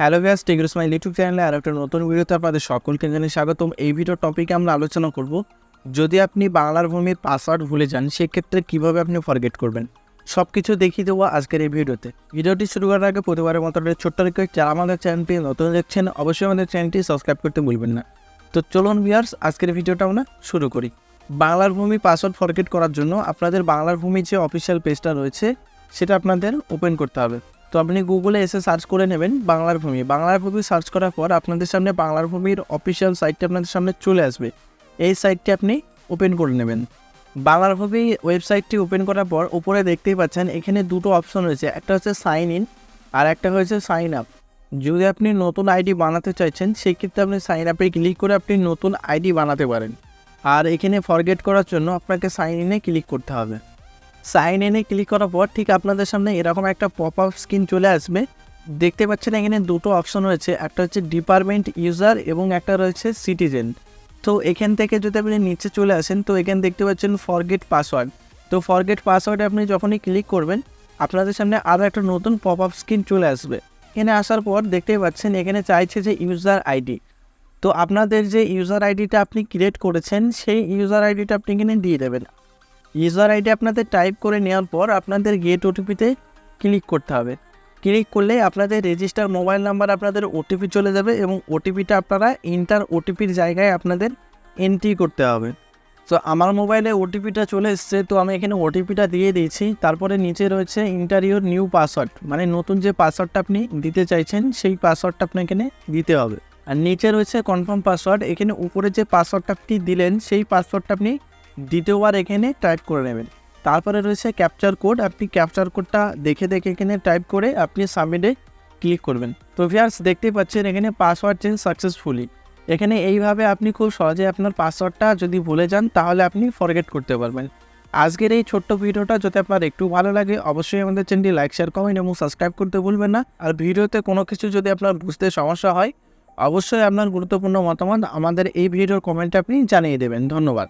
Hello ভিয়াস Tagore's my YouTube চ্যানেলে আর একটা নতুন ভিডিওতে আপনাদের সকলকে জানিয়ে স্বাগতম। এই ভিডিও টপিকে আমরা আলোচনা করব, যদি আপনি বাংলার ভূমির পাসওয়ার্ড ভুলে যান, সেক্ষেত্রে কীভাবে আপনি ফরগেট করবেন? সব কিছু দেখিয়ে দেবো আজকের এই ভিডিওতে। ভিডিওটি শুরু করার আগে প্রতিবারের মতো ছোট্ট রিকোয়েস্ট যারা আমাদের চ্যানেলটি নতুন দেখছেন, অবশ্যই আমাদের চ্যানেলটি সাবস্ক্রাইব করতে ভুলবেন না। তো চলুন ভিয়ার্স আজকের ভিডিওটা আমরা শুরু করি। বাংলার ভূমি পাসওয়ার্ড ফরগেট করার জন্য আপনাদের বাংলার ভূমির যে অফিসিয়াল পেজটা রয়েছে, সেটা আপনাদের ওপেন করতে হবে। তো আপনি গুগলে এসে সার্চ করে নেবেন বাংলার ভূমি। বাংলার ভূমি সার্চ করার পর আপনাদের সামনে বাংলার ভূমির অফিসিয়াল সাইটটি আপনাদের সামনে চলে আসবে। এই সাইটটি আপনি ওপেন করে নেবেন। বাংলার ভূমি ওয়েবসাইটটি ওপেন করার পর উপরে দেখতেই পাচ্ছেন এখানে দুটো অপশন রয়েছে। একটা হচ্ছে সাইন ইন আর একটা হয়েছে সাইন আপ যদি আপনি নতুন আইডি বানাতে চাইছেন, সেক্ষেত্রে আপনি সাইন আপে ক্লিক করে আপনি নতুন আইডি বানাতে পারেন। আর এখানে ফরগেট করার জন্য আপনাকে সাইন ইনে ক্লিক করতে হবে। সাইন ইনে ক্লিক করার পর ঠিক আপনাদের সামনে এরকম একটা পপ আপ স্ক্রিন চলে আসবে। দেখতে পাচ্ছেন এখানে দুটো অপশন রয়েছে, একটা হচ্ছে ডিপার্টমেন্ট ইউজার এবং একটা রয়েছে সিটিজেন তো এখান থেকে যদি আপনি নিচে চলে আসেন, তো এখানে দেখতে পাচ্ছেন ফরগেট পাসওয়ার্ড তো ফরগেট পাসওয়ার্ডে আপনি যখনই ক্লিক করবেন, আপনাদের সামনে আরও একটা নতুন পপ আপ স্ক্রিন চলে আসবে। এখানে আসার পর দেখতেই পাচ্ছেন এখানে চাইছে যে ইউজার আইডি তো আপনাদের যে ইউজার আইডিটা আপনি ক্রিয়েট করেছেন, সেই ইউজার আইডিটা আপনি এখানে দিয়ে দেবেন। ইউজার আইডি আপনাদের টাইপ করে নেওয়ার পর আপনাদের গেট ওটিপিতে ক্লিক করতে হবে। ক্লিক করলে আপনাদের রেজিস্টার মোবাইল নাম্বার আপনাদের ওটিপি চলে যাবে এবং ওটিপিটা আপনারা ইন্টার ওটিপির জায়গায় আপনাদের এন্ট্রি করতে হবে। তো আমার মোবাইলে ওটিপিটা চলে এসছে, তো আমি এখানে ওটিপিটা দিয়ে দিয়েছি। তারপরে নিচে রয়েছে ইন্টারভিউর নিউ পাসওয়ার্ড মানে নতুন যে পাসওয়ার্ডটা আপনি দিতে চাইছেন, সেই পাসওয়ার্ডটা আপনাকে এখানে দিতে হবে। আর নিচে রয়েছে কনফার্ম পাসওয়ার্ড এখানে উপরে যে পাসওয়ার্ডটা আপনি দিলেন, সেই পাসওয়ার্ডটা আপনি দ্বিতীয়বার এখানে টাইপ করে নেবেন। তারপরে রয়েছে ক্যাপচার কোড আপনি ক্যাপচার কোডটা দেখে দেখে এখানে টাইপ করে আপনি সাবমিটে ক্লিক করবেন। তো ভিয়ার্স দেখতেই পাচ্ছেন এখানে পাসওয়ার্ড চেঞ্জ সাকসেসফুলি এখানে এইভাবে আপনি খুব সহজে আপনার পাসওয়ার্ডটা যদি ভুলে যান, তাহলে আপনি ফরগেট করতে পারবেন। আজকের এই ছোট্ট ভিডিওটা যদি আপনার একটু ভালো লাগে, অবশ্যই আমাদের চ্যানেলটি লাইক শেয়ার কমেন্ট এবং সাবস্ক্রাইব করতে ভুলবেন না। আর ভিডিওতে কোনো কিছু যদি আপনার বুঝতে সমস্যা হয়, অবশ্যই আপনার গুরুত্বপূর্ণ মতামত আমাদের এই ভিডিওর কমেন্টে আপনি জানিয়ে দেবেন। ধন্যবাদ।